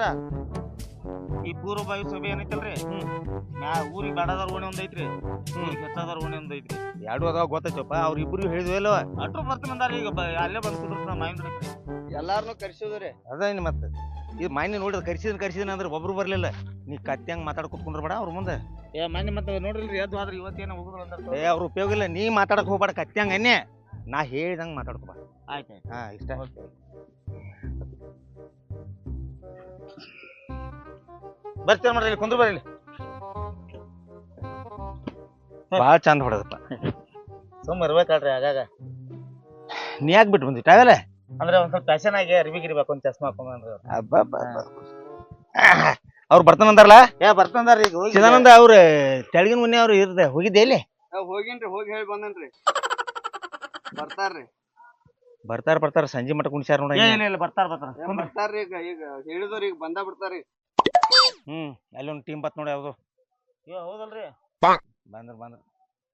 ಕೊಟ್ರ ಈ ಪೂರ್ವ ಬಾವಿ ಸಭೆ ಏನೈತಲ್ರಿ? ನಾ ಊರಿಗೆ ಬಡದಾರ ಓಣಿ ಒಂದ್ ಐತ್ರಿ ಊರಿಗೆ ಹೆಚ್ಚದವ್ರ ಓಣಿ ಒಂದ್ ಐತ್ರಿ ಎರಡು ಅದಾವ ಗೊತ್ತೈತಪ್ಪ ಅವ್ರ ಇಬ್ರು ಹೇಳಿದ್ವಿ ಇಲ್ಲವ ಅಟ್ರು ಅಂದಾರ ಈಗ ಬ- ಅಲ್ಲೇ ಬಂದ್ ಕುದ್ರತ ಮಾವಿನ ಎಲ್ಲಾರನು ಕರ್ಸಿದ್ರಿ ಅದ ಇನ್ನು ಮತ್ತೆ? ಇದು ಮಾನ್ಯ ನೋಡಿದ್ರೆ ಕರ್ಸಿದ್ ಕರ್ಸಿದ್ನ ಅಂದ್ರೆ ಒಬ್ರು ಬರ್ಲಿಲ್ಲ. ನೀ ಕತ್ತ್ಯಂಗ್ ಮಾತಾಡ್ಕೊತ ಕುಂದ್ರ ಅವ್ರ ಮುಂದೆ. ಏ ಮಾನ್ಯ ಮತ್ತೆ ನೋಡ್ರಿಲ್ರಿ ಎದ್ದು ಆದ್ರೆ ಇವತ್ತೇನ ಹೋಗುದ್ರ ಅಂದ್ರ ಏ ಅವ್ರ ಉಪಯೋಗ ಇಲ್ಲ. ನೀ ಮಾತಾಡಕ್ ಹೋಗ್ಬೇಡ ಕತ್ತ್ಯಂಗ್ ಅನ್ನೆ. ನಾ ಹೇಳ್ದಂಗ್ ಮಾತಾಡ್ಕೊ ಬಾ. ಆಯ್ತು ಹಾ ಇಷ್ಟ. ಬರ್ತೀರ ಮಾಡ್ರಿ ಕುಂದ್ರ ಬರ್ರಿ ಬಾಳ ಚಂದ ಹೊಡೆದಪ್ಪ. ಸುಮ್ಮ ಇರ್ಬೇಕಾಳ್ರಿ ಆಗಾಗ. ನೀ ಯಾಕೆ ಬಿಟ್ಟು ಬಂದಿ? ಟ್ರಾವೆಲ್ ಅಂದ್ರೆ ಒಂದ್ ಸ್ವಲ್ಪ ಫ್ಯಾಷನ್ ಆಗಿ ಅರ್ಬಿ ಗಿರಿಬೇಕು ಒಂದ್ ಚಸ್ಮಾ ಹಾಕೊಂಡ್ರಿ ಅವ್ರು ಬರ್ತಾನಂದಾರಲ್ಲ ಏ ಬರ್ತಂದಾರ ಈಗ ಹೋಗಿ. ಚಿದಾನಂದ ಅವ್ರ ತೆಳಗಿನ ಮುನ್ನೆ ಅವ್ರು ಇರ್ದೆ ಹೋಗಿದ್ದೆ ಇಲ್ಲಿ ಹೋಗಿನ್ರಿ ಹೋಗಿ ಹೇಳಿ ಬಂದನ್ರಿ. ಬರ್ತಾರ್ರಿ. ಬರ್ತಾರ ಬರ್ತಾರ ಸಂಜೆ ಮಟ್ಟ ಕುಣಿಸ್ಯಾರ ನೋಡಿ ಏ, ಇಲ್ಲ ಇಲ್ಲ ಬರ್ತಾರ ಬರ್ತಾರ. ಬರ್ತಾರ್ರಿ ಈಗ ಈಗ ಹೇಳಿದವ್ರಿ ಈಗ ಬಂದ ಬಿಡ್ತಾರ್ರಿ. ಹ್ಮ್ ಅಲ್ಲೊಂದು ಟೀಮ್ ಬತ್ ನೋಡಿ ಯಾವ್ದು. ಏ ಹೌದಲ್ರಿ? ಬಂದ್ರ ಬಂದ್ರ.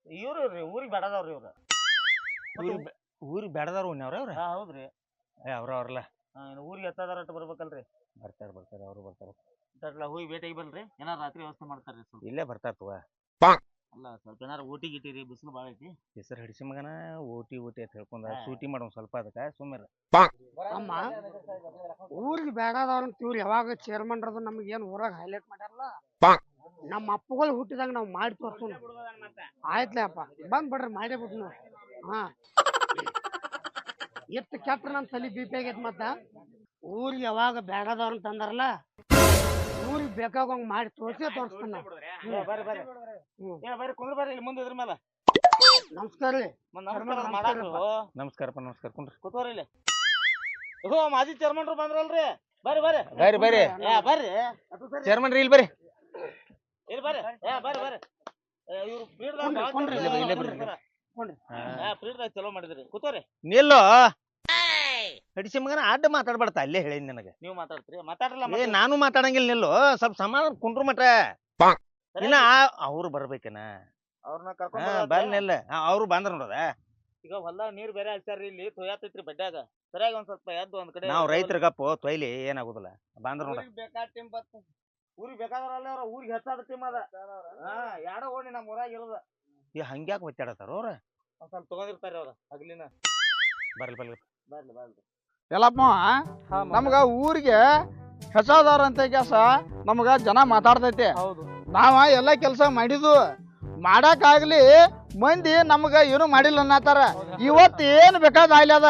ಇವ್ರು ರೀ ಊರಿಗೆ ಬೇಡದವ್ರಿ ಇವ್ರು. ಊರಿಗೆ ಊರಿಗೆ ಬೇಡದಾರ ಉಣ್ಣೆ ಅವ್ರ ಅವ್ರ? ಹಾ ಹೌದ್ರಿ. ಏ ಅವ್ರ ಅವ್ರಲ್ಲ. ಊರಿಗೆ ಎತ್ತದಾರ ಬರ್ಬೇಕಲ್ರಿ. ಬರ್ತಾರ ಬರ್ತಾರ ಅವ್ರು ಬರ್ತಾರ. ಹೋಗಿ ಭೇಟಿಯಾಗಿ ಬಲ್ರಿ ಏನಾರ ರಾತ್ರಿ ವ್ಯವಸ್ಥೆ ಮಾಡ್ತಾರ್ರಿ ಸ್ವಲ್ಪ. ಇಲ್ಲೇ ಬರ್ತಾರ ತವ. ಅಲ್ಲ ಸ್ವಲ್ಪ ಏನಾರ ಓಟಿ ಗಿಟಿ ರೀ ಬಿಸಿಲು ಭಾಳ ಐತಿ? ಹೆಸರು ಹಿಡಿಸಿ ಮಗನ ಓಟಿ ಓಟಿ ಅಂತ ಹೇಳ್ಕೊಂಡ. ಸೂಟಿ ಮಾಡೋನ್ ಸ್ವಲ್ಪ ಅದಕ್ಕೆ ಸುಮ್ಮನೆ ಅಮ್ಮ. ಊರಿಗೆ ಬೇಡದವ್ರನ್ನ ಇವ್ರು ಯಾವಾಗ ಚೇರ್ಮನ್ ಅದು ನಮ್ಗೆ ಏನು ಊರಾಗ ಹೈಲೈಟ್ ಮಾಡ್ಯಾರಲ್ಲ? ನಮ್ಮ ಅಪ್ಪಗಳು ಹುಟ್ಟಿದಾಗ ನಾವು ಮಾಡಿ ತೋರ್ಸೋಣ ಆಯ್ತಲೇ ಅಪ್ಪ ಬಂದ್ ಬಿಡ್ರಿ ಮಾಡೇ ಬಿಟ್ಟು ನಾವು. ಹಾ. ಎತ್ತು ಕೆಟ್ಟ ನನ್ನ ತಲೆ ಬಿ ಪಿ ಆಗೈತೆ ಮತ್ತ? ಊರಿಗೆ ಯಾವಾಗ ಬೇಡದವ್ರನ್ನ ತಂದಾರಲ್ಲ? ಊರಿಗೆ ಬೇಕಾಗಂಗ್ ಮಾಡಿ ತೋರ್ಸೇ ತೋರಿಸ್ತಾನ. ಬರ್ರಿ ಬರ್ರಿ. ಏ ಬರ್ರಿ ಕುಂದ್ರ ಬರ್ರಿ ಇಲ್ಲಿ ಮುಂದೆ ಇದ್ರ ಮೇಲೆ ನಮಸ್ಕಾರ ರೀ. ನಮಸ್ಕಾರಪ್ಪ ನಮಸ್ಕಾರ ಕುಂಡ್ರಿ ಕೂತೋರಿ ಇಲ್ಲಿ. ಓ ಮಾಜಿ ಚೇರ್ಮನ್ರು ಬಂದ್ರಲ್ರಿ. ಬರ್ರಿ ಬರ್ರಿ. ಬರ್ರಿ ಬರ್ರಿ. ಏ ಬರ್ರಿ. ಚೇರ್ಮನ್ ರೀ ಇಲ್ಲಿ ಬರ್ರಿ. ಇಲ್ಲಿ ಬರ್ರಿ. ಏ ಬರ್ರಿ ಬರ್ರಿ. ಇವ್ರು ಫ್ರೀಡ್ದಾಗ ಕೊಂಡ್ರಿ, ಇಲ್ಲೇ ಫ್ರೀಡ್ದಾಗ ಚಲೋ ಮಾಡಿದ್ರಿ. ಕೂತೋರಿ ನಿಲ್ಲೋ. ಹಡಿಸಿ ಮಗನ ಅಡ್ಡ ಮಾತಾಡ್ಬಾರ್ದ ಅಲ್ಲೇ ಹೇಳೇನಿ ನನಗೆ. ನೀವು ಮಾತಾಡ್ತೀರಿ ಮಾತಾಡಲ್ಲ ಏ ನಾನು ಮಾತಾಡಂಗಿಲ್ಲ ನಿಲ್ಲು ಸ್ವಲ್ಪ ಸಮಾಧಾನ ಕುಂಡ್ರು ಮಟ ಇನ್ನ ಅವ್ರು ಬರ್ಬೇಕನ? ಅವ್ರನ್ನ ಕರ್ಕೊಂಡ್ ನಿಲ್ಲ ಅವ್ರು ಬಂದ್ರ ನೋಡದ ಈಗ ಹೊಲ್ದಾಗ ನೀರ್ ಬೇರೆ ಹಚ್ಚಾರ್ರಿ ಇಲ್ಲಿ ತೊಯ್ಯಾತೈತ್ರಿ ಬಡ್ಡ್ಯಾಗ ಸರಿಯಾಗಿ ಒಂದ್ ಸ್ವಲ್ಪ ಎದ್ದು ಒಂದ್ ಕಡೆ ನಾವ್ ರೈತರಿಗಪ್ಪ ತೊಯ್ಲಿ ಏನಾಗುದಿಲ್ಲ. ಬಂದ್ರ ನೋಡ. ಊರಿಗ್ ಬೇಕಾದ ಟೀಮ್ ಬತ್ತು ಊರಿಗೆ ಬೇಕಾದ್ರಲ್ಲ ಅವ್ರ ಊರಿಗೆ ಹೆಚ್ಚಾದ ಟೀಮ್ ಅದ. ಹಾ ಯಾಡೋ ಓಣಿ ನಮ್ಮ ಊರಾಗ ಇರೋದ. ಈ ಹಂಗ್ಯಾಕ್ ಒತ್ತಾಡತಾರ ಅವ್ರ? ಒಂದ್ ಸ್ವಲ್ಪ ತಗೊಂಡಿರ್ತಾರ ಅವ್ರ ಹಗಲಿನ. ಬರ್ಲಿ ಬರ್ಲಿ. ಬರ್ಲಿ ಬರ್ಲಿ. ಎಲ್ಲಪ್ಪ ನಮ್ಗ ಊರಿಗೆ ಹೆಸದಾರ ಅಂತ ಕೆಲಸ ನಮ್ಗ ಜನ ಮಾತಾಡ್ತೈತಿ. ನಾವ ಎಲ್ಲ ಕೆಲಸ ಮಾಡಿದ್ವು ಮಾಡಕ್ಕಾಗ್ಲಿ ಮಂದಿ ನಮ್ಗ ಏನು ಮಾಡಿಲ್ಲ ಅನ್ನತಾರ. ಇವತ್ತು ಏನ್ ಬೇಕಾದ ಆಗ್ಲದ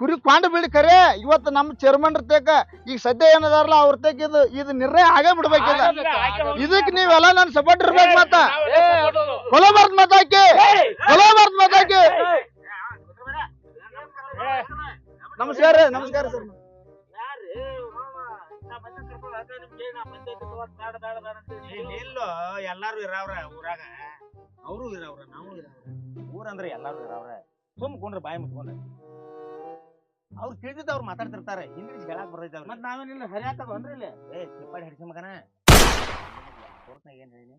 ಕುರಿ ಕೊಂಡು ಬಿಡಿ ಕರೆ ಇವತ್ತು ನಮ್ಮ ಚೇರ್ಮನ್ ತೇಕ ಈಗ ಸದ್ಯ ಏನದಾರಲ್ಲ ಅವ್ರ ತೇಕ ಇದು ಇದು ನಿರ್ಣಯ ಆಗೇ ಬಿಡ್ಬೇಕಿದ. ಇದಕ್ ನೀವೆಲ್ಲ ನನ್ ಸಪೋರ್ಟ್ ಇರ್ಬೇಕು ಮತ್ತ. ಕೊಲೋ ಬರ್ತ್ ಮತಾಕಿ ಕೊಲೋ ಬರ್ತ್ ಮತ ಹಾಕಿ ನಮಸ್ಕಾರ ನಮಸ್ಕಾರ ಸರ್. ಇಲ್ಲೋ ಎಲ್ಲಾರು ಇರಾವ್ರ ಊರಾಗ. ಅವರು ಇರಾವ್ರ ನಾವು ಇರಾವ್ರ. ಊರಂದ್ರೆ ಎಲ್ಲಾರು ಇರಾವ್ರ. ಸುಮ್ ಕೊಂಡ್ರ ಬಾಯಿ ಮುಚ್ಕೊಂಡ್ರ ಅವ್ರು ತಿಳಿದಿದ್ದ ಅವ್ರು ಮಾತಾಡ್ತಿರ್ತಾರೆ. ಇಂಗ್ಲೀಷ್ ಹೇಳಕ್ ಬರ್ತೈತೆ ಅವ್ರಿಗೆ. ಮತ್ತೆ ನಾವೇನಿಲ್ಲ ಹರಿಯಾಕದ ಅಂದ್ರಿ ಇಲ್ಲ? ಏ ಚಿಪ್ಪಾಡಿ ಹಿಡಿಸಿ ಮಗನ. ಏನ್ ಹೇಳಿ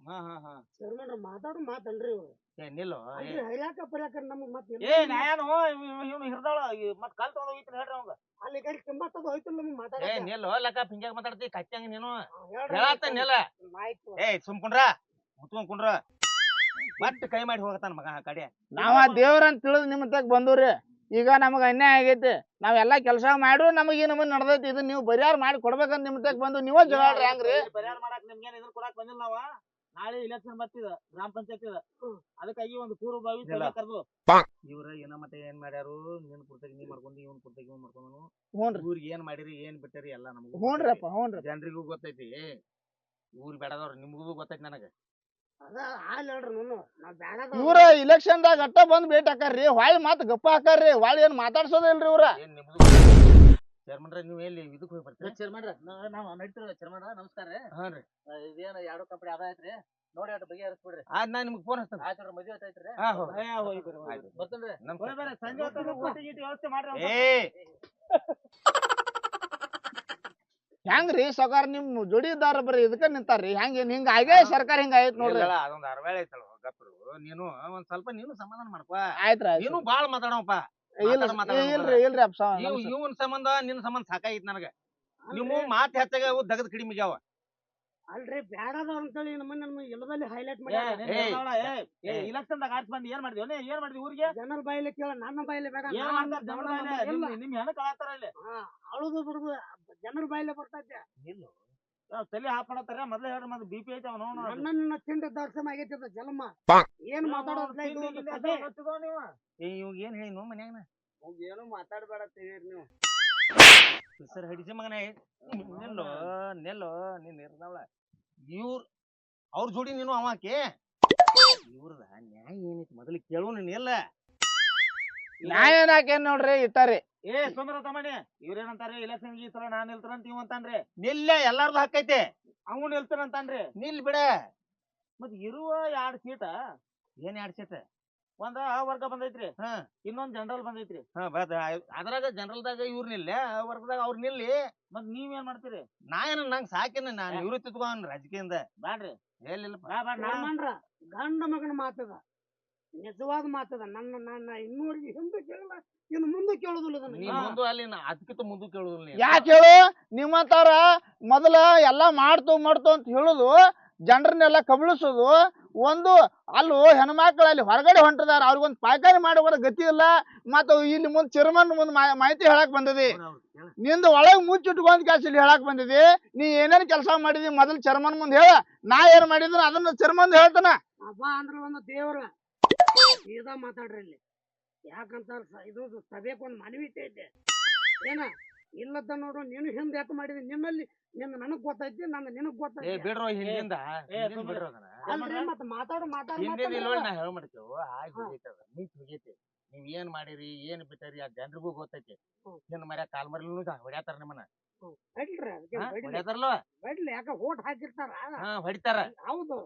ಹಾ ಹಾ ಹಾ. ಚೇರ್ಮನ್ ಮಾತಾಡು ಮಾತಲ್ರಿ ಇವ್ರು. ಏ ನಿಲ್ಲು ಏ, ಅಲ್ರಿ ಹೈರಾಕ ಪರ್ಯಾಕ ನಮ್ಗೆ ಮತ್ತೆ ಏ ನ್ಯಾಯನು ಇವನು ಹಿಡ್ದಾಳ ಮತ್ ಕಾಲ್ ತಗೊಂಡ್ ಹೋಗಿತ್ತು ಹೇಳ್ರಿ ಅವಂಗ. ಅಲ್ಲಿ ಕಡೆ ಕೆಂಬತ್ತದ ಹೋಯ್ತು ನಮ್ಗೆ ಏ ನಿಲ್ಲೋ ನಿಲ್ಲು ಲಕ್ಕ ಪಿಂಗ್ಯಾಗ ಮಾತಾಡ್ತಿ ಕಚ್ಚಂಗ ನೀನು. ಹೇಳತ್ತ ನಿಲ್ಲ. ಆಯ್ತು ಏ ಸುಮ್ ಕುಂಡ್ರ ಮುತ್ಕೊಂಡ್ ಕುಂಡ್ರ. ಮತ್ ಕೈ ಮಾಡಿ ಹೋಗತಾನ ಮಗ ಆ ಕಡೆ. ನಾವ ದೇವ್ರಂತ ತಿಳಿದ್ ನಿಮ್ಮ ತಗ ಬಂದವ್ರಿ ಈಗ ನಮಗ ಅನ್ಯಾಯ ಆಗೈತಿ. ನಾವೆಲ್ಲಾ ಕೆಲಸ ಮಾಡು ನಮಗ ಈ ನಮಗ್ ನಡ್ದೈತಿ. ಇದು ನೀವು ಪರಿಹಾರ ಮಾಡಿ ಕೊಡ್ಬೇಕಂತ ನಿಮ್ ತಗ ಬಂದು ನೀವ ಜಗಾಡ್ರಿ ಹಂಗ್ರಿ ಪರಿಹಾರ ಮಾಡಕ್ ನಿಮ್ಗೇನ್ ಕೊಡಕ್ ಕೊಡಾಕ್ ಬಂದಿಲ್ಲ ನಾವ? ನಾಳೆ ಇಲೆಕ್ಷನ್ ಬರ್ತಿದ ಗ್ರಾಮ ಪಂಚಾಯತ್ ಅದಕ್ಕಾಗಿ ಒಂದು ಪೂರ್ವಭಾವಿ. ಸಭೆ ಕರ್ದು ಇವ್ರ ಏನ ಮತ್ತೆ ಏನ್ ಮಾಡ್ಯಾರು? ನಿನ್ ಕುರ್ತಾಗಿ ನೀ ಮಾಡ್ಕೊಂಡು ಇವನ್ ಕುರ್ತಾಗಿ ಇವ್ ಮಾಡ್ಕೊಂಡು ಹ್ಞೂನ್ರಿ ಊರಿಗೆ ಏನ್ ಮಾಡಿರಿ ಏನ್ ಬಿಟ್ಟಾರಿ ಎಲ್ಲ ನಮಗೂ ಹ್ಞೂನ್ರಪ್ಪ ಹ್ಞೂನ್ರಿ ಜನರಿಗೂ ಗೊತ್ತೈತಿ. ಊರ್ ಬೇಡದವ್ರ ನಿಮ್ಗೂ ಗೊತ್ತೈತಿ ನನಗ. ಇವ್ರ ಇಲೆಕ್ಷನ್ ದಾಗ ನಾವ್ ಅಟ್ಟ ಬಂದ್ ಭೇಟಿ ಹಾಕಾರ್ರಿ ಹೊಳ್ಳಿ ಮಾತ್ ಗಪ್ಪ ಹಾಕಾರ್ರಿ ಹೊಳ್ಳಿ ಏನ್ ಮಾತಾಡ್ಸೋದಿಲ್ರಿ ಇವ್ರ. ಏನ್ ನಿಮ್ದು ಚೇರ್ಮನ್ರ ನೀವು ಎಲ್ಲಿ ಇದಕ್ ಹೋಗಿ ಬರ್ತೀರಿ? ಚೇರ್ಮನ್ರ ನಾವು ನಡೀತಿರ ಚೇರ್ಮನ್ರ ನಮಸ್ಕಾರ ಹಾ ರೀ. ಇದೇನು ಎರಡು ಕಂಪನಿ ಅದ ಐತ್ರಿ. ನೋಡಿ ಅಟ್ ಬಗೆ ಹರಿಸ್ಬಿಡ್ರಿ ಆದ್ ನಾ ನಿಮ್ಗೆ ಫೋನ್ ಹಚ್ತೇನೆ. ಆಯ್ತು ಮದುವೆ ಐತ್ರಿ. ಹಾ ಹೋಗಿ ನಮಸ್ಕಾರ ಸಂಜೆ ಹೊತ್ತು ಊಟ ಗೀಟ ವ್ಯವಸ್ಥೆ ಮಾಡ್ರಿ ಏ! ಹೆಂಗ್ರಿ ಸಗಾರ ನಿಮ್ ಜೋಡಿದಾರ ಬರ್ರಿ ಇದಕ್ಕ ನಿಂತಾರ್ರಿ ಹೆಂಗ್ ಏನ್ ಹಿಂಗ ಆಗೇ ಸರ್ಕಾರ ಹಿಂಗ ಐತ್ ನೋಡ್ರಿ. ಅದೊಂದ್ ಅರವೇಳೆ ಐತಲ್ಲ ಗಪ್ರು. ನೀನು ಒಂದ್ ಸ್ವಲ್ಪ ನೀನು ಸಮಾಧಾನ ಮಾಡ್ಕೋ. ಆಯ್ತ್ರ ನೀನು ಬಾಳ ಮಾತಾಡವಪ್ಪ ಇಲ್ಲ ಮಾತಾಡ್ ಮಾತಾಡ್ ಇಲ್ರಿ ಇಲ್ರಿ ಅಪ್ಪ ನೀವು ಇವನ್ ಸಂಬಂಧ ನಿನ್ ಸಂಬಂಧ ಸಾಕಾಗಿತ್ ನನಗ. ನಿಮ್ಮ ಮಾತ್ ಹೆಚ್ಚಾಗ ದಗದ್ ಕಡಿಮೆ ಆಗ್ಯಾವ ಅಲ್ರಿ ಬ್ಯಾಡದ ಅಂತೇಳಿ ನಮ್ಮ ನಮ್ಮ ಎಲ್ಲದಲ್ಲಿ ಹೈಲೈಟ್. ಏ, ಏಯ್. ಇಲೆಕ್ಷನ್ದಾಗ ಆರ್ಸ್ ಬಂದು ಏನ್ ಮಾಡಿದ್ವಿ ಏನ್ ಮಾಡಿದ್ವಿ ಊರಿಗೆ? ಜನರ ಬಾಯಿಲೆ ಕೇಳ ನನ್ನ ಬಾಯಲ್ಲಿ ಬೇಡ ಏನ್ ಮಾಡ್ತಾರ ಜನರ? ನಿಮ್ ಹೆಣ ಕಳಾತಾರ ಇಲ್ಲಿ. ಅಳುದು ಬಿಡುದು ಜನರ ಬಾಯಿಲೆ ಬರ್ತೈತೆ. ತಲೆ ಹಾಕೊಂಡ್ರೆ ಮಾಡತ್ತಾರ ಮೊದ್ಲೇ ಹೇಳ್ರಿ ಮತ್ತೆ ಬಿಪಿ ಐತೆ ಅವನು ಅವ್ನು. ನನ್ನ ತಿಂಡಿ ದರ್ಶನ ಆಗೈತಿ ಜನ್ಮ ಏನ್ ಮಾತಾಡೋದಿಲ್ಲ ನೀವು? ಏ ಇವಾಗ ಏನ್ ಹೇಳಿ ನೋ ಮನ್ಯಾಗ ಏನು ಮಾತಾಡ್ಬೇಡ ತಿಳಿರಿ ನೀವು. ಸರ್ ಹಿಡಿಸಿ ಮಗನೇ. ನೆಲ್ಲೋ ನೆಲ್ಲು ನೀನ್ ಇರ್ದವಳ. ಇವ್ರ ಅವ್ರ ಜೋಡಿ ನೀನು ಅವಾಕೆ ಇವ್ರದ ನ್ಯಾಯ ಏನೈತಿ? ಮೊದಲು ಕೇಳು ನೀನ್ ಎಲ್ಲ ನ್ಯಾಯ ಹಾಕೇನ್ ನೋಡ್ರಿ ಇಟ್ಟಾರಿ. ಏ ಸುಂದರ ತಮ್ಮಣಿ ಇವ್ರೇನಂತಾರ ಇಲೆಕ್ಷನ್ ಈ ಸಲ ನಾನ್ ನಿಲ್ತಾರಂತ ಇವ್ ಅಂತಾನ್ರಿ. ನಿಲ್ಲ ಎಲ್ಲಾರ್ದು ಹಕ್ಕೈತೆ ನಿಲ್ತರ ನಿಲ್ತಾರಂತಾನ್ರಿ ನಿಲ್ ಬಿಡ. ಮತ್ ಇರುವ ಎರಡ್ ಸೀಟ ಏನ್ ಎರಡ್ ಸೀಟ್ ಒಂದ ಆ ವರ್ಗ ಬಂದೈತ್ರಿ. ಹಾ. ಇನ್ನೊಂದ್ ಜನರಲ್ ಬಂದೈತ್ರಿ. ಹಾ ಬದ ಅದ್ರಾಗ ಜನರಲ್ದಾಗ ಇವ್ರ ನಿಲ್ಲ ವರ್ಗದಾಗ ಅವ್ರ ನಿಲ್ಲಿ. ಮತ್ ನೀವ್ ಏನ್ ಮಾಡ್ತೀರಿ? ನಾ ಏನ ನಂಗ್ ಸಾಕಿನ ನಾನ್ ನಿವೃತ್ತಿ ತಗೋನ್ ರಾಜಕೀಯದಿಂದ. ಬ್ಯಾಡ್ರಿ. ಎಲ್ಲಿಲ್ಲ ಗಂಡ ಮಗನ ಮಾತದ ನಿಜವಾದ ಮಾತದ ನನ್ನ ನನ್ನ ಇನ್ನೂರಿಗೆ ಹಿಂದೆ ಕೇಳಲ್ಲ ಇನ್ನು ಮುಂದೆ ಕೇಳುದಿಲ್ಲ. ನೀ ಹಾ. ಮುಂದು ಅಲ್ಲಿ ನಾ ಅದಕ್ಕಿಂತ ಮುಂದೆ ಕೇಳುದಿಲ್ಲ ನೀ ಯಾಕೆ ಹೇಳು? ನಿಮ್ಮಂತಾರ ಮೊದಲ ಎಲ್ಲಾ ಮಾಡ್ತು ಮಾಡ್ತು ಅಂತ ಹೇಳುದು ಜನರನ್ನೆಲ್ಲ ಕಬಳಿಸೋದು ಒಂದು ಅಲ್ಲೂ ಹೆಣ್ಮಕ್ಳು ಅಲ್ಲಿ ಹೊರಗಡೆ ಹೊಂಟಿದಾರ ಅವ್ರಿಗೊಂದು ಪಾಯ್ಕಾರಿ ಮಾಡೋ ಗತಿ ಇಲ್ಲ ಮತ್ತು ಇಲ್ಲಿ ಮುಂದೆ ಚಿರಮನ್ ಮುಂದೆ ಮಾಹಿತಿ ಹೇಳಕ್ ಬಂದದಿ. ನಿಂದು ಒಳಗ್ ಮುಚ್ಚಿಟ್ಕೊಂಡ್ ಕೆಲಸ ಇಲ್ಲಿ ಹೇಳಕ್ ಬಂದಿದೆ. ನೀ ಏನೇನ್ ಕೆಲಸ ಮಾಡಿದಿ ಮೊದಲು ಚರ್ಮನ್ ಮುಂದೆ ಹೇಳ. ನಾ ಏನ್ ಮಾಡಿದ್ರು ಅದನ್ನ ಚರ್ಮನ್ ಹೇಳ್ತಾನ. ಹಬ್ಬ ಅಂದ್ರೆ ಒಂದು ದೇವ್ರ ಸೀದಾ ಮಾತಾಡ್ರಿ ಇಲ್ಲಿ ಯಾಕಂತ ಇದು ಸಭೆಗೆ ಒಂದು ಮನವಿತೆ ಐತೆ ಏನ? ಇಲ್ಲದ ನೋಡು ನೀನು ಹಿಂದೆ ಯಾಕೆ ಮಾಡಿದಿ? ನಿನ್ನಲ್ಲಿ ನಿನ್ನ ನನಗ್ ಗೊತ್ತೈತಿ ನನ್ನ ನಿನಗ್ ಏ ಗೊತ್ತೈತಿ ಬಿಡ್ರೋ ಹಿಂದಿಂದ. ಏ, ಬಿಡ್ರೋ ಅದನ್ನ. ಅಲ್ರಿ ಮತ್ತ ಮಾತಾಡು ಮಾತಾಡು ಹಿಂದಿನ ಮಾತಾಡು. ನೋಡಿ ನಾ ಹೇಳ್ ಮಾಡ್ತೇವು. ಆಗಿ ಹೋಗೈತೆ ಅದ. ನಿಂತ್ ಹೋಗೈತಿ. ನೀವ್ ಏನ್ ಮಾಡಿರಿ ಏನ್ ಬಿಟ್ಟರಿ ಆ ಜನರಿಗೂ ಗೊತ್ತೈತಿ. ನಿನ್ನ ಮರ ಮರ್ಯ ಕಾಲ್ ಮರ್ಲೂ ಹೊಡ್ಯಾತಾರ ನಿಮ್ಮನ್ನ. ಹೊಡಿತಾರಲ್ವಾ ಹೊಡ್ಲಿ ಯಾಕೆ ಓಟ್ ಹಾಕಿರ್ತಾರ? ಹಾ ಹೊಡಿತಾರ. ಹೌದು.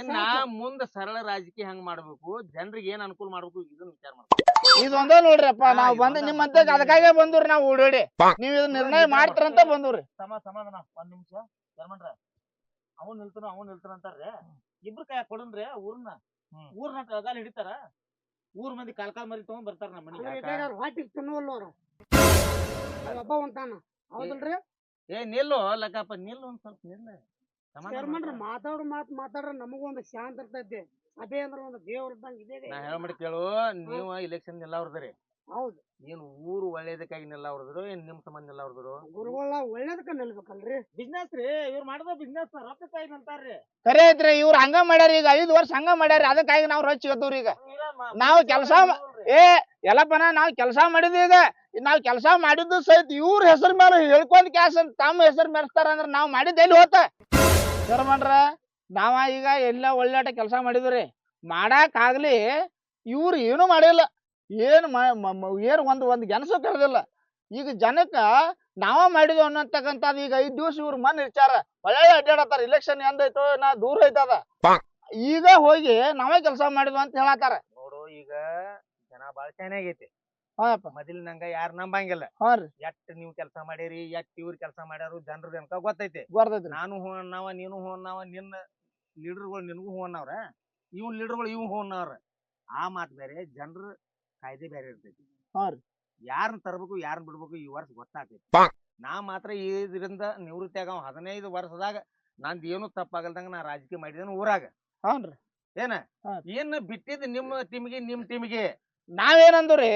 ಇನ್ನ. ಮುಂದ ಸರಳ ರಾಜಕೀಯ ಹೆಂಗ್ ಮಾಡ್ಬೇಕು? ಜನರಿಗೆ ಏನ್ ಅನುಕೂಲ ಮಾಡ್ಬೇಕು? ಇದನ್ನ ವಿಚಾರ ಮಾಡ್ಬೇಕು ಇದು ಒಂದೇ ನೋಡ್ರಿ ನಾವ್ ಬಂದ್ ಇದೊಂದ ನಿಮ್ಮಂತ ಅದಕ್ಕಾಗೆ ಬಂದ್ರಿ ನಾವು ಓಡೋಡಿ. ನೀವ್ ಇದನ್ನ ನಿರ್ಣಯ ಮಾಡ್ತಾರಂತ ಬಂದ್ರಿ. ಸಮ ಸಮಾಧಾನ ಒಂದ್ ನಿಮಿಷ. ಚರ್ಮನ್ರ ಅವ್ನ್ ನಿಲ್ತಾನ ಅವ್ನ್ ನಿಲ್ತಾನ ಅಂತಾರ್ರಿ. ಇಬ್ರು ಕೈ ಕೊಡನ್ರಿ ಊರ್ನ. ಊರ್ನ ಕಗಾಲ್ ಹಿಡಿತಾರ. ಊರ್ ಮಂದಿ ಕಾಲ್ ಕಾಲ್ ಮರಿ ತಗೊಂಡ್ ಬರ್ತಾರ ನಮ್ಮ ಮನಿಗೆ. ಅಂತಾನ ತಿನ್ನುವಲ್ಲ ಅವ್ರ. ಒಬ್ಬ ಹೊಂಟಾನ ಹೌದಲ್ರಿ? ಏ ನಿಲ್ಲು ಲಕ್ಕಪ್ಪ ನಿಲ್ಲು ಒಂದ್ ಸ್ವಲ್ಪ ನಿಲ್ಲ. ಚೇರ್ಮನ್ರ. ಮಾತಾಡೋ ಮಾತ್ ಮಾತಾಡ್ರ ನಮಗೊಂದು ಒಂದು ಶಾಂತ ಇರ್ತೈತಿ. ಅದೇ ಅಂದ್ರ ಒಂದು ದೇವ್ರ ಇದ್ದಂಗ ಇದೆ. ನಾ ಹೇಳ್ ಮಾಡಿ ಕೇಳು ನೀವು ಇಲೆಕ್ಷನ್ ನಿಲ್ಲ ಅವ್ರದ್ರಿ. ಹೌದು. ಏನ್ ಊರು ಒಳ್ಳೇದಕ್ಕಾಗಿ ನಿಲ್ಲ ಅವ್ರದ್ರು ಏನ್ ನಿಮ್ ಸಂಬಂಧ ಅವ್ರದ್ರು? ಗುರುಗಳ ಒಳ್ಳೇದಕ್ಕ ನಿಲ್ಬೇಕಲ್ರಿ. ಬಿಸ್ನೆಸ್ ರೀ ಇವ್ರು ಮಾಡದ ಬಿಸ್ನೆಸ್ ರೊಕ್ಕಕ್ಕಾಗಿ ಅಂತಾರ್ರಿ ಖರೆ ಐತ್ರಿ ಇವ್ರು ಹಂಗ ಮಾಡ್ಯಾರ ಈಗ ಐದ್ ವರ್ಷ ಹಂಗ ಮಾಡ್ಯಾರ ಅದಕ್ಕಾಗಿ ನಾವ್ ರೊಚ್ಚಿಗತ್ತವ್ರಿ ಈಗ. ನಾವು ಕೆಲಸ ಏ ಎಲ್ಲಪ್ಪನ ನಾವ್ ಕೆಲಸ ಮಾಡಿದ್ವಿ ಈಗ. ನಾವ್ ಕೆಲಸ ಮಾಡಿದ್ದು ಸಹಿತ ಇವ್ರ ಹೆಸರ ಮೇಲೆ ಹೇಳ್ಕೊಂಡ್ ಕ್ಯಾಸ್ ಅಂತ ತಮ್ಮ ಹೆಸರು ಮೆರೆಸ್ತಾರ ಅಂದ್ರ ನಾವ್ ಮಾಡಿದ್ದು ಎಲ್ಲಿ ಹೋತ? ಶರ್ಮನ್ರ ನಾವ ಈಗ ಎಲ್ಲ ಒಳ್ಳಾಟ ಕೆಲಸ ಮಾಡಿದ್ರಿ ಮಾಡಾಕ್ ಆಗ್ಲಿ ಇವ್ರು ಏನು ಮಾಡಿಲ್ಲ. ಏನು ಮ- ಮ- ಮ- ಏನು ಒಂದ್ ಒಂದ್ ಗೆಣಸು ಕರೆದಿಲ್ಲ. ಈಗ ಜನಕ್ಕ ನಾವ ಮಾಡಿದ್ವು ಅನ್ನತಕ್ಕಂಥದ್ದು ಈಗ ಐದ್ ದಿವಸ ಇವ್ರ ಮನ್ ವಿಚಾರ ಒಳ್ಳೆ ಅಡ್ಡಾಡತ್ತಾರ ಇಲೆಕ್ಷನ್ ಎಂದೈತೋ ನಾ ದೂರ ಐತದ ಈಗ ಹೋಗಿ ನಾವೇ ಕೆಲಸ ಮಾಡಿದ್ವು ಅಂತ ಹೇಳತ್ತಾರ. ನೋಡು ಈಗ ಜನ ಬಾಳ ಚೆನ್ನಾಗೈತಿ ಹಾಪ್ಪ ಮೊದಲಿನಂಗ ಯಾರು ನಂಬಂಗಿಲ್ಲ. ಹಾ ರೀ. ಎಷ್ಟ್ ನೀವು ಕೆಲಸ ಮಾಡಿರಿ ಎಷ್ಟ್ ಇವ್ರ ಕೆಲಸ ಮಾಡ್ಯಾರು ಜನರ ಜನಕ ಗೊತ್ತೈತಿ. ಗೊತ್ತೈತ್ರಿ ನಾನು ಹೂ ಅನ್ನವ ನೀನು ಹೂ ಅನ್ನವ ನಿನ್ನ ಲೀಡರ್ಗಳು ನಿನಗೂ ಹೂ ಅನ್ನವ್ರ. ಇವ್ ಲೀಡರ್ಗಳು ಇವ್ ಹೂ ಅನ್ನವ್ರ. ಆ ಮಾತ್ ಬೇರೆ ಜನರ ಕಾಯ್ದೆ ಬೇರೆ ಇರ್ತೈತಿ. ಹಾ ರೀ. ಯಾರನ್ನ ತರಬೇಕು ಯಾರನ್ನ ಬಿಡ್ಬೇಕು ಈ ವರ್ಷ ಗೊತ್ತಾಗ್ತೈತಿ. ನಾ ಮಾತ್ರ ಇದರಿಂದ ನಿವೃತ್ತಿ ಆಗ ಹದಿನೈದು ವರ್ಷದಾಗ ನಂದ್ ಏನು ತಪ್ಪಾಗಲ್ದಂಗ ನಾ ರಾಜಕೀಯ ಮಾಡಿದೇನು ಊರಾಗ. ಹ್ಞೂ ಏನ. ಏನ್ ಬಿಟ್ಟಿದ್ ನಿಮ್ಮ ಟೀಮ್ಗೆ ನಿಮ್ ಟೀಮ್ಗೆ ನಾವೇನಂದ್ರಿ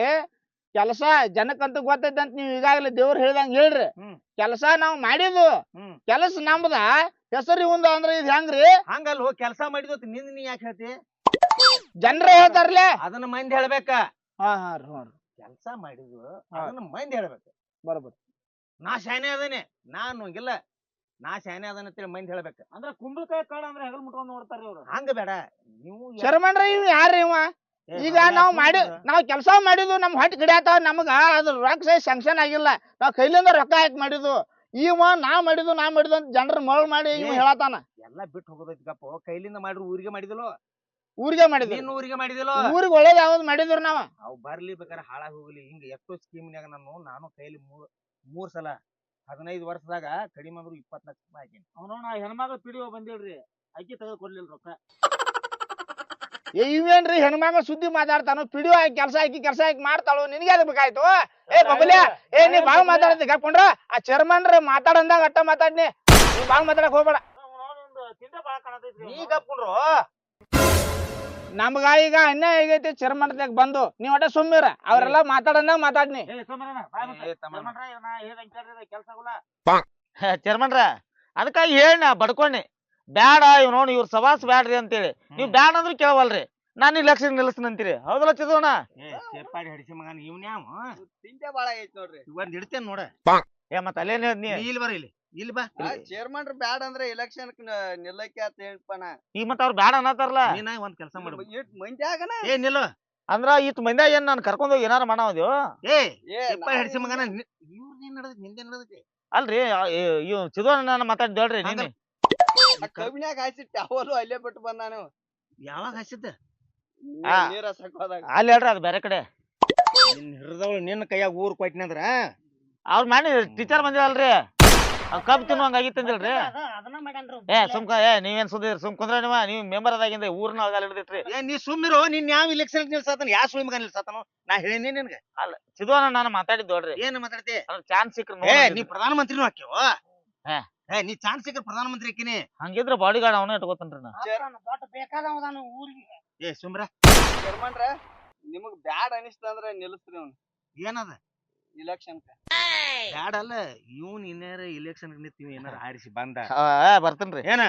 ಕೆಲಸ ಜನಕ್ಕಂತ ಗೊತ್ತೈತೆ ಅಂತ ನೀವು ಈಗಾಗಲೇ ದೇವ್ರು ಹೇಳ್ದಂಗ ಹೇಳ್ರಿ. ಹ್ಮ್. ಕೆಲಸ ನಾವು ಮಾಡಿದ್ವು. ಹ್ಮ್. ಕೆಲಸ ನಮ್ದ. ಹೆಸರು ಇವಂದ ಅಂದ್ರೆ ಇದು ಹೆಂಗ್ರಿ? ಹಂಗಲ್ ಹೋಗಿ ಕೆಲಸ ಮಾಡಿದ್ನಿಂದ ನೀ ಯಾಕೆ ಹೇಳ್ತಿ? ಜನರ ಹೇಳ್ತಾರಲ್ಲ ಅದನ್ನ ಮಂದಿ ಹೇಳ್ಬೇಕ. ಹಾ ಹಾ ರೀ ಹ್ಞೂ ಕೆಲಸ ಮಾಡಿದ್ವು ಅದನ್ನ ಮಂದಿ ಹೇಳ್ಬೇಕ. ಬರ್ಬೋದು ನಾ ಶಾನೆ ಅದೇನೆ. ನಾನು ಇಲ್ಲ. ನಾ ಶಾನೆ ಅದನ್ನ ಅಂತೇಳಿ ಮಂದಿ ಹೇಳ್ಬೇಕ. ಅಂದ್ರೆ ಕುಂಬಳಕಾಯಿ ಕಾಳು ಅಂದ್ರೆ ಹೆಗಲ್ ಮುಟ್ಕೊಂಡ್ ನೋಡ್ತಾರ್ರಿ ಇವ್ರು ಹಂಗ ಬೇಡ. ನೀವು ಯಾ- ಶರ್ಮಣ್ರ ಇವ್ ಯಾರ್ರಿ ಇವ? ಈಗ ನಾವು ಮಾಡಿ ನಾವು ಕೆಲಸ ಮಾಡಿದ್ವು ನಮ್ ಹೊಟ್ಟೆ ಗಿಡಾತಾವ ನಮಗ ಅದ್ರ ರೊಕ್ಕ ಸಹ ಸ್ಯಾಂಕ್ಷನ್ ಆಗಿಲ್ಲ. ನಾವ್ ಕೈಲಿಂದ ರೊಕ್ಕ ಹಾಕಿ ಮಾಡಿದ್ವು ಇವ ನಾ ಮಾಡಿದ್ವು ನಾ ಮಾಡಿದ್ವು ಅಂತ ಜನರ ಮೊಳ ಮಾಡಿ ಇವ. ಹೇಳತಾನ. ಎಲ್ಲ ಬಿಟ್ಟು ಹೋಗೋದೈತಿ ಗಪ್ಪ. ಕೈಲಿಂದ ಮಾಡಿದ್ರು ಊರಿಗೆ ಮಾಡಿದಿಲ್ಲೋ? ಊರಿಗೆ ಮಾಡಿದ್ವಿ ನೀನ್ ಊರಿಗೆ ಮಾಡಿದಿಲ್ಲೋ? ಊರಿಗೆ ಒಳ್ಳೇದ್ ಯಾವ್ದು ಮಾಡಿದ್ರು ನಾವ. ಅವ್ ಬರ್ಲಿ ಬೇಕಾದ್ರೆ ಹಾಳಾಗಿ ಹೋಗ್ಲಿ. ಹಿಂಗ ಎಷ್ಟೋ ಸ್ಕೀಮ್ನ್ಯಾಗ ನಾನು ನಾನು ಕೈಲಿ ಮೂರ್ ಮೂರ್ ಸಲ ಹದಿನೈದು ವರ್ಷದಾಗ ಕಡಿಮೆ ಅಂದ್ರು ಇಪ್ಪತ್ನಾಲ್ಕು ರೂಪಾಯಿ ಹಾಕಿನಿ. ಅವ್ನೋಣ ಹೆಣ್ಮಗಳು ಪಿಡಿಯೋ ಬಂದಿಲ್ರಿ. ಅಕ್ಕಿ ತೆಗೆದು ಕೊಡ್ಲಿಲ್ಲ ರೊಕ್ಕ. ಇವೇನ್ರಿ ಹೆಣ್ಮಗ ಸುದ್ದಿ ಮಾತಾಡ್ತಾನು? ಪಿಡಿಯೋ ಹಾಕಿ ಕೆಲಸ ಹಾಕಿ ಕೆಲಸ ಹಾಕಿ ಮಾಡ್ತಾಳು? ನಿನಗೆ ಅದ್ ಬೇಕಾಯ್ತು? ಏ ಬಬಲ್ಯ ಏ ನೀ ಬಾಳ್ ಮಾತಾಡತಿ ಕಾಕೊಂಡ್ರ ಆ ಚೇರ್ಮನ್ರ ಮಾತಾಡಂದಾಗ ಅಟ್ಟ ಮಾತಾಡ್ನಿ. ನೀ ಬಾಳ್ ಮಾತಾಡಕ್ ಹೋಗ್ಬೇಡ. ನೀ ಕಪ್ಕೊಂಡ್ರು ನಮ್ಗ ಈಗ ಅನ್ಯಾಯ ಆಗೈತಿ ಚೇರ್ಮನ್ದಾಗ ಬಂದು. ನೀವ್ ಒಟ್ಟ ಸುಮ್ಮಿರ ಅವ್ರೆಲ್ಲ ಮಾತಾಡಂದಾಗ ಮಾತಾಡ್ನಿ. ಚರ್ಮನ್ರ, ಅದಕ್ಕಾಗಿ ಹೇಳ ನಾ ಬಡ್ಕೊಂಡಿ ಬ್ಯಾಡ ಇವ್ ನೋಡಿ ಇವ್ರ ಸವಾಸ್ ಬ್ಯಾಡ್ರಿ ಅಂತೇಳಿ. ನೀವ್ ಬ್ಯಾಡ ಅಂದ್ರೆ ಕೇಳವಲ್ರಿ. ನಾನು ಇಲೆಕ್ಷನ್ ಲಕ್ಷ ಅಂತೀರಿ. ಹೌದಲ್ಲ ಚಿದೋಣ ಹಡಿಸಿ ಮಗನ ಇವ್ನ್ಯಾವ ತಿಂಡೆ ಬಾಳ ಐತ್ ನೋಡ್ರಿ. ಒಂದ್ ಇಡ್ತೇನ್ ನೋಡ. ಏ ಮತ್ತ ಅಲ್ಲೇನ್ ನೀ? ಇಲ್ಲಿ ಬರ ಇಲ್ಲಿ. ಇಲ್ಲಿ ಬಾ. ಚೇರ್ಮನ್ ಬ್ಯಾಡ ಅಂದ್ರೆ ಎಲೆಕ್ಷನ್ ನಿಲ್ಲಕ್ಕೆ ಅಂತ ಹೇಳ್ಪ ನಾ. ಈಗ ಮತ್ತ ಅವ್ರ ಬ್ಯಾಡ ಅನ್ನತಾರಲ್ಲ? ನೀನ ಒಂದ್ ಕೆಲಸ ಮಾಡು. ಇಟ್ ಮಂದ್ಯಾಗನ ಏ ನಿಲ್ಲು. ಅಂದ್ರ ಇತ್ ಮಂದ್ಯ ಏನ್ ನಾನು ಕರ್ಕೊಂಡ್ ಹೋಗಿ ಏನಾರ ಮಾಡಾವದ್ಯೋ ಏ ಏ ಚೇಪಾಡಿ ಹಡಿಸಿ ಮಗನ ಇವ್ರದೇನ್ ನಡೆದ ನಿಂದೆ ನಡೆದೈತಿ? ಅಲ್ರಿ ಇವ್ ಚಿದೋಣ ನಾನು ಮಾತಾಡ್ ಹೇಳ್ರಿ ನೀನೆ. ಕಬ್ಬಿನ್ಯಾಗ ಹಾಸಿ ಟವಲ್ ಅಲ್ಲೇ ಬಿಟ್ಟು ಬಂದ ನಾನು. ಯಾವಾಗ ಹಸಿದ್ದ? ಆ. ನೀರ ಅಲ್ಲಿ ಹೇಳ್ರಿ ಅದು ಬೇರೆ ಕಡೆ. ನಿನ್ನ ಹಿರಿದವಳು ನಿನ್ನ ಕೈಯಾಗ ಊರ್ ಕೊಟ್ಟಿನಂದ್ರ ಅವ್ರ ಮಾಡಿ ಟೀಚರ್ ಬಂದಿರಲ್ರಿ ಅವ್ ಕಬ್ ತಿನ್ನುವಂಗ ಆಗಿತ್ತಂದಿಲ್ರಿ. ಏ ಸುಮ್ಕ ಏ ನೀವೇನ್ ಸುದ್ದಿ ಸುಮ್ ಕುಂದ್ರ ನೀವ ನೀವ್ ಮೆಂಬರ್ ಅದಾಗಿಂದ ಊರ್ನ ಅದಾಗ ಹಿಡಿದಿಟ್ರಿ. ಏ ನೀ ಸುಮ್ಮಿರೋ ನಿನ್ ಯಾವ ಇಲೆಕ್ಷನ್ ನಿಲ್ಸತಾನ ಯಾವ ಸುಳ್ಳು ನಿಲ್ಸಾತನ ನಾ ಹೇಳಿನಿ ನಿನ್ಗ. ಸಿದ್ದು ನಾನು ಮಾತಾಡಿದ್ ನೋಡ್ರಿ. ಏನ್ ಮಾತಾಡ್ತಿ? ಚಾನ್ಸ್ ಸಿಕ್ಕ್ರ ಏ ನೀ ಪ್ರಧಾನ ಮಂತ್ರಿನೂ ಹಾಕ್ಯವ ಹಾ. ಏ ನೀ ಚಾನ್ಸ್ ಸಿಕ್ಕ ಪ್ರಧಾನಮಂತ್ರಿ ಹಾಕಿನಿ ಹಂಗಿದ್ರ ಬಾಡಿ ಗಾರ್ಡ್ ಅವನೇ ಇಟ್ಕೋತನ್ರಿ ನಾ. ದೊಡ್ಡ ಊರಿಗೆ. ಏ ಸುಮ್ರ ಶರ್ಮನ್ರ ನಿಮಗ್ ಬ್ಯಾಡ್ ಅನಿಸ್ತಂದ್ರ ನಿಲ್ಲಿಸ್ರಿ ಅವ್ನ. ಏನದ? ಇಲೆಕ್ಷನ್ ಬ್ಯಾಡ ಅಲ್ಲ ಇವ್ನ್ ಇನ್ನಾರ ಇಲೆಕ್ಷನ್ ನಿಂತೀವಿ ಏನಾರ ಆರಿಸಿ ಬಂದ. ಬರ್ತೇನ್ರಿ. ಏನ?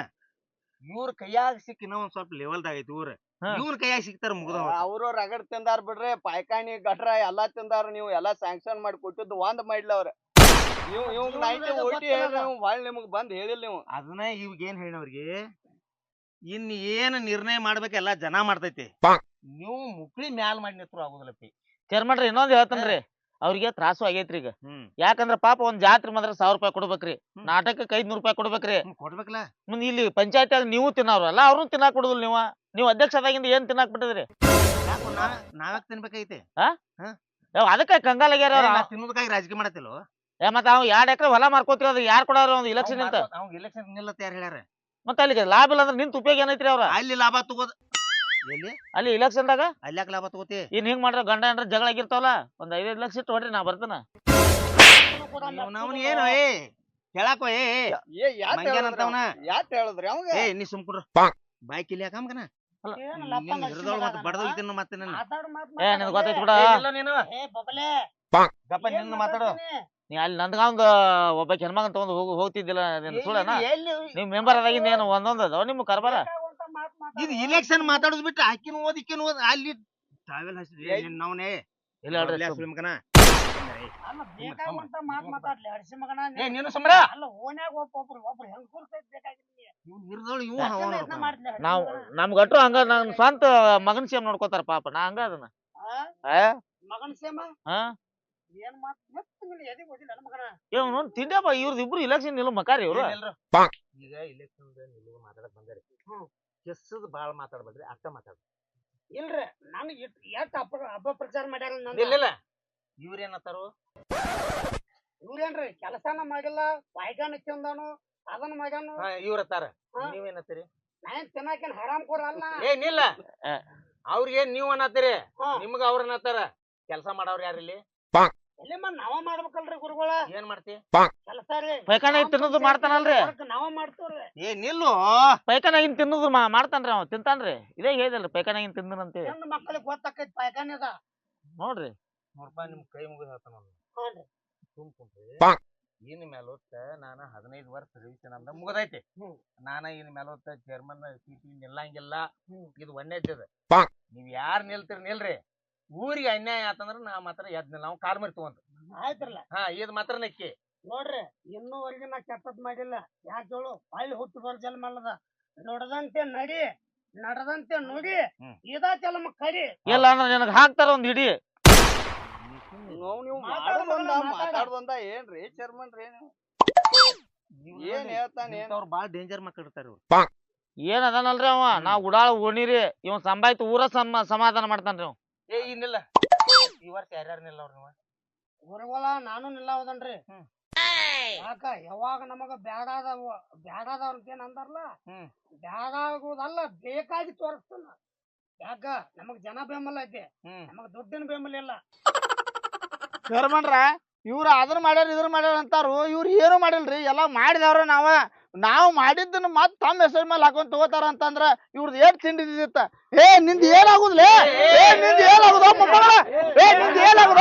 ಇವ್ರ ಕೈಯಾಗ ಸಿಕ್ಕ ಇನ್ನೂ ಒಂದ್ ಸ್ವಲ್ಪ ಲೆವೆಲ್ದಾಗ ಐತಿ ಊರ ಹಾ. ಇವ್ನ ಕೈಯಾಗ ಸಿಗ್ತಾರ ಮುಗ್ದವ ಅವ್ರು. ರಗಡ್ ತಿಂದಾರ ಬಿಡ್ರಿ ಪಾಯ್ಕಾನಿ ಗಟ್ರ ಎಲ್ಲಾ ತಿಂದಾರ ನೀವು ಎಲ್ಲಾ ಸ್ಯಾಂಕ್ಷನ್ ಮಾಡಿ ಕೊಟ್ಟಿದ್ದು ಒಂದ್ ಮಾಡ್ಲ ಅವ್ರ ನೀವು ಇವ್ ನೈಂಟಿ ಓಟಿ ಹೇಳ್ರಿ ನೀವು ಹೊಳ್ ನಿಮಗ್ ಬಂದ್ ಹೇಳಿಲ್ಲ ನೀವು ಅದನ್ನ ಇವ್ಗ ಏನ್ ಹೇಳಿನವ್ರಿಗೆ? ಇನ್ ಏನ್ ನಿರ್ಣಯ ಮಾಡ್ಬೇಕೆಲ್ಲ ಜನ ಮಾಡ್ತೈತಿ. ನೀವು ಮುಕ್ಳಿ ಮ್ಯಾಲ್ ಮಾಡಿ ನಿತ್ರು ಆಗುದಿಲ್ಲಪ್ಪಿ ಚೇರ್ಮನ್ರಿ ಇನ್ನೊಂದ್ ಹೇಳ್ತೇನ್ರಿ. ಅವ್ರಿಗೆ ತ್ರಾಸು ಆಗೈತ್ರಿ ಈಗ. ಹ್ಮ್. ಯಾಕಂದ್ರ ಪಾಪ ಒಂದ್ ಜಾತ್ರೆ ಮಾತ್ರ ಸಾವಿರ ರೂಪಾಯಿ ಕೊಡ್ಬೇಕ್ರಿ. ಹ್ಮ್. ನಾಟಕಕ್ಕೆ ಐದ್ನೂರ್ ರೂಪಾಯಿ ಕೊಡ್ಬೇಕ್ರಿ. ಹ್ಮ್, ಕೊಡ್ಬೇಕಲ್ಲ ಮುಂದ್ ಇಲ್ಲಿ ಪಂಚಾಯತ್ ನೀವು ತಿನ್ನವ್ರಲ್ಲ ಅವ್ರು ತಿನ್ನಾಕ್ ಕೊಡುದಿಲ್ಲ ನೀವ. ನೀವ್ ಅಧ್ಯಕ್ಷ ಅದಾಗಿಂದ ಏನ್ ತಿನ್ನಾಕ್ ಬಿಟ್ಟಿದ್ರಿ? ಯಾಕೋ ನಾ ನಾವ್ಯಾಕ್ ತಿನ್ಬೇಕೈತಿ ಯಾವ ಅದಕ್ಕೆ ಕಂಗಾಲಾಗ್ಯಾರ ಅವ್ರು. ನಾ ತಿನ್ನೋದಕ್ಕಾಗಿ ರಾಜಕೀಯ ಮಾಡತ್ತಿಲ್ಲೋ? ಏ ಮತ್ತ ಅವ್ ಎರಡ್ ಎಕರೆ ಹೊಲ ಮಾರ್ಕೋತಿರ ಅದು ಯಾರ್ ಕೊಡಾರ ಒಂದ್ ಇಲೆಕ್ಷನ್ ಅಂತ ಅವ್ನ ಇಲೆಕ್ಷನ್ ನಿಲ್ಲತ್ತ ಯಾರು ಹೇಳ್ಯಾರ? ಮತ್ತ ಅಲ್ಲಿಗೆ ಲಾಭ ಇಲ್ಲ ಅಂದ್ರೆ ನಿಂತ ಉಪಯೋಗ ಏನೈತ್ರಿ ಅವ್ರ? ಅಲ್ಲಿ ಲಾಭ ತಗೋದ್ ಎಲ್ಲಿ? ಅಲ್ಲಿ ಇಲೆಕ್ಷನ್ದಾಗ ಅಲ್ಯಾಕ ಲಾಭ ತಗೋತಿ? ಇನ್ ಹಿಂಗ್ ಮಾಡ್ರ ಗಂಡ ಏನ್ರ ಜಗಳ ಆಗಿರ್ತಾವಲ್ಲ ಒಂದ್ ಐದೈದ್ ಲಕ್ಷ ಇಟ್ಟು ಹೊಡ್ರಿ ನಾ ಬರ್ತೇನ. ಬಾಯ್ಕಿಲಿ ಏನು ಏ ಹೇಳಾಕೋ ಏ ಏ, ಯಾತ್ ಮಂಗ್ಯಾನ್ ಹೇಳಿದ್ರಿ ಯಾತ್ ಹೇಳಿದ್ರಿ ಅವಂಗ ಏ ನೀ ಸುಮ್ಕುಡ್ರ ಬಾಯ್ ಕಿಲಿ ನಿನ್ನ ಹಿರಿದವಳು ಮತ್ತೆ ಬಡದೋಗ್ತೀನಿ ಮತ್ತೆ ನನ್ನ ಮಾತಾಡು ಮಾತ್ ಏ ನಿನ್ ಗೊತ್ತೈತ್ ಬಿಡ. ಏ, ಇಲ್ಲ ನೀನು. ಏ ಬಬಲೆ. ಗಪ್ಪ ನಿನ್ನ ಮಾತಾಡು. ನೀ ಅಲ್ಲಿ ನಂದ್ಗ ಒಬ್ಬ ಹೆಣ್ಮಗನ್ ತಗೊಂಡ್ ಹೋಗಿ ಹೋಗ್ತಿದ್ದಿಲ್ಲ ನೀನ್ ಸುಳ್ಳನ? ನೀವ್ ಮೆಂಬರ್ ಅದಾಗಿಂದ ಏನು ಒಂದೊಂದ್ ಅದಾವ ನಿಮ್ ಕರ್ಬಾರ? ಇದು ಇಲೆಕ್ಷನ್ ಮಾತಾಡೋದು ಬಿಟ್ಟು ಅಕ್ಕಿನ ಓದ್ ಈಕಿನ ಓದ್ ಅಲ್ಲಿ ಟ್ರಾವೆಲ್ ಹಚ್ಚಿದ್ರಿ ನವನೇ ಇಲ್ಲ. ಮಗನ. ನಾವ್ ಮಗನ. ನಮ್ ಗಟ್ರು ಹಂಗ ನನ್ ಸ್ವಂತ ಮಗನ್ ಸೇಮ್ ನೋಡ್ಕೋತಾರ ಪಾಪ ನಾ ಹಂಗ ಅದನ್ನ. ಆ? ಆ? ಮಗನ್ ಸೇಮ? ಹಾ? ಏನ್ ಮಾತ್ ಮತ್ತೆ ನಿನ್ನ ಎದಿಗ್ ಓದಿಲ್ಲ ನನ್ನ ಮಗನ. ಇವ್ ನೋಡ್ ತಿಂಡ್ಯಪ್ಪ ಇವ್ರದ್ ಇಬ್ರು ಇಲೆಕ್ಷನ್ ನಿಲ್ಲ ಮಕಾರಿ ಇವ್ರು ಈಗ ಇಲೆಕ್ಷನ್ ಮಾತಾಡಕ್ ಬಂದಾರಿ ಕೆಸದ್ ಬಾಳ್ ಮಾತಾಡ್ಬೇಡ್ರಿ ಅಷ್ಟ ಮಾತಾಡ ಇಲ್ರಿ ನನಗೆ ಎಷ್ಟ್ ಅಪ ಅಪಪ್ರಚಾರ ಮಾಡ್ಯಾರ ಇಲ್ಲ ಇಲ್ಲ. ಇವ್ರೇನತ್ತಾರು ಇವ್ರೇನ್ರಿ ಕೆಲಸನ ಮಾಡಿಲ್ಲ ವೈಗಾನ ಚಂದನು ಅದನ್ನ ಮಾಡ್ಯಾನು. ಇವ್ರತ್ತಾರ ಹಾ. ನೀವೇನತ್ತೀರಿ ನಾನ್ ತಿನ್ನಾಕೇನ್ ಹರಾಮ್ ಕೊಡಲ್ಲ ಏ ನಿಲ್ಲ. ಆ. ಅವ್ರಿಗೇನ್ ನೀವ್ ಅನ್ನತ್ತೀರಿ? ಹಾ. ನಿಮ್ಗ ಅವ್ರ ಅನ್ನತ್ತಾರ? ಕೆಲಸ ಮಾಡವ್ರ ಯಾರಿಲ್ಲಿ ಎಲ್ಲಿ ಮತ್ ನಾವ ಮಾಡ್ಬೇಕಲ್ರಿ ಗುರುಗಳ? ಏನ್ ಮಾಡ್ತಿ? ಕೆಲಸ ರೀ ಪೈಖಾನೆ ತಿನ್ನೋದು ಮಾಡ್ತಾನಲ್ರಿ. ಅದಕ್ಕ ನಾವ ಮಾಡ್ತೇವ್ರಿ. ಏ ನಿಲ್ಲು. ಪೈಖಾನಾಗಿನ್ ತಿನ್ನೋದು ಮಾ- ಮಾಡ್ತಾನ್ರಿ ಅವ. ತಿಂತಾನ್ರಿ. ಇದೇ ಹೇಳಿದಲ್ರಿ ಪೈಖಾನಾಗಿನ್ ತಿಂದನಂತೆ ಹೆಣ್ಣು ಮಕ್ಕಳಿಗೆ ಗೊತ್ತಾಕೈತಿ ಪಾಯ್ಕಾನೆ ಅದ. ನೋಡ್ರಿ. ನೋಡ್ಪ ನಿಮ್ ಕೈ ಮುಗಿದ ಹೇಳ್ತಾನ ಹ್ಞೂನ್ರಿ. ಸುಮ್ ಕುಂತ್ರಿ ಇನ್ ಮೇಲೊತ್ತ ನಾನ ಹದಿನೈದು ವರ್ಷ ಸರ್ವಿಸ್ ನಮ್ದ ಮುಗದೈತಿ. ಹ್ಮ್. ನಾನ ಇನ್ ಹೊತ್ತ ಚೇರ್ಮನ್ ಸೀಟಿ ನಿಲ್ಲಂಗಿಲ್ಲ. ಹ್ಮ್. ಇದು ಒಂದೇ ನೀವ್ ಯಾರ್ ನಿಲ್ತೀರಿ ನಿಲ್ರಿ. ಊರಿಗೆ ಅನ್ಯಾಯ ಆತಂದ್ರ ನಾ ಮಾತ್ರ ಎದ್ನ ನಾವು ಕಾಲ್ ಮರಿ ತಗೊಂತ ಆಯ್ತ್ರಲ್ಲ. ಹಾ ಇದ್ ಮಾತ್ರ ನಕ್ಕಿ. ನೋಡ್ರಿ ಇನ್ನೂವರೆಗೆ ನಾ ಕೆಟ್ಟದ್ ಮಾಡಿಲ್ಲ. ಯಾಕೆ ಹೇಳು? ಬಾಯಿ ಹುಟ್ಟು ಬರ್ ಜನ್ಮ ಅಲ್ಲದ. ನೋಡದಂತೆ ನಡಿ ನಡದಂತೆ ನೋಡಿ ಇದ ಚಲಮ ಕಡಿ. ಇಲ್ಲ ಅಂದ್ರೆ ನಿನಗ್ ಹಾಕ್ತಾರ ಒಂದ್ ಹಿಡಿ. ನಾವ್ ನೀವು ಮಾತಾಡು ಮಾಡೋದೊಂದ ಮಗನ, ಮಾತಾಡು. ಮಾತಾಡೋದೊಂದ ಏನ್ರಿ ಚರ್ಮನ್ ರೀ ಏನ್ ಹೇಳ್ತಾನೆ? ಏನ್ ಅವ್ರು ಬಾಳ ಡೇಂಜರ್ ಇವ್ರು. ಏನ್ ಅದಾನಲ್ರಿ ಅವ? ನಾ ಉಡಾಳ ಓಣಿರಿ ಇವ್ ಸಂಬಾಯ್ತು ಊರ ಸಮ ಸಮಾಧಾನ ಮಾಡ್ತಾನ್ರಿ ಅವ. ಏ ಇನ್ನಿಲ್ಲ ಈ ವರ್ಷ ಯಾರ್ಯಾರು ನಿಲ್ಲ ಅವ್ರ ನೀವು? ಗುರುಗಳ ನಾನು ನಿಲ್ಲವದನ್ರಿ. ಹ್ಮ್. ಯಾಕ ಯಾವಾಗ ನಮಗ ಬ್ಯಾಡಾದವ ಬ್ಯಾಡಾದವ್ರ ಏನ್ ಅಂದಾರಲ್ಲ? ಹ್ಮ್. ಬ್ಯಾಡಾಗೋದಲ್ಲ ಬೇಕಾಗಿ ತೋರಿಸ್ತಾನ. ಯಾಕ ನಮಗ್ ಜನ ಬೆಂಬಲ ಐತಿ. ಹ್ಮ್. ನಮಗ್ ದುಡ್ಡಿನ ಬೆಂಬಲ ಇಲ್ಲ. ಚೇರ್ಮನ್ರ ಇವ್ರು ಅದನ್ನ ಮಾಡ್ಯಾರ ಇದ್ರ ಮಾಡ್ಯಾರ ಅಂತಾರು ಇವ್ರು ಏನು ಮಾಡಿಲ್ರಿ? ಎಲ್ಲ ಮಾಡಿದವ್ರ ನಾವ. ನಾವು ಮಾಡಿದ್ದನ್ನ ಮತ್ ತಮ್ಮ ಹೆಸರ ಮೇಲೆ ಹಾಕೊಂಡ್ ತಗೋತಾರ ಅಂತಂದ್ರ ಇವ್ರದ್ ಏನ್ ತಿಂಡಿ ತಿಂಡಿದಿತ್ತ ಏ ನಿಂದ ಏನಾಗುದ್ಲೇ ಏ ನಿಂದ ಏನಾಗುದ ಏ ನಿಂದ ಏನಾಗುದ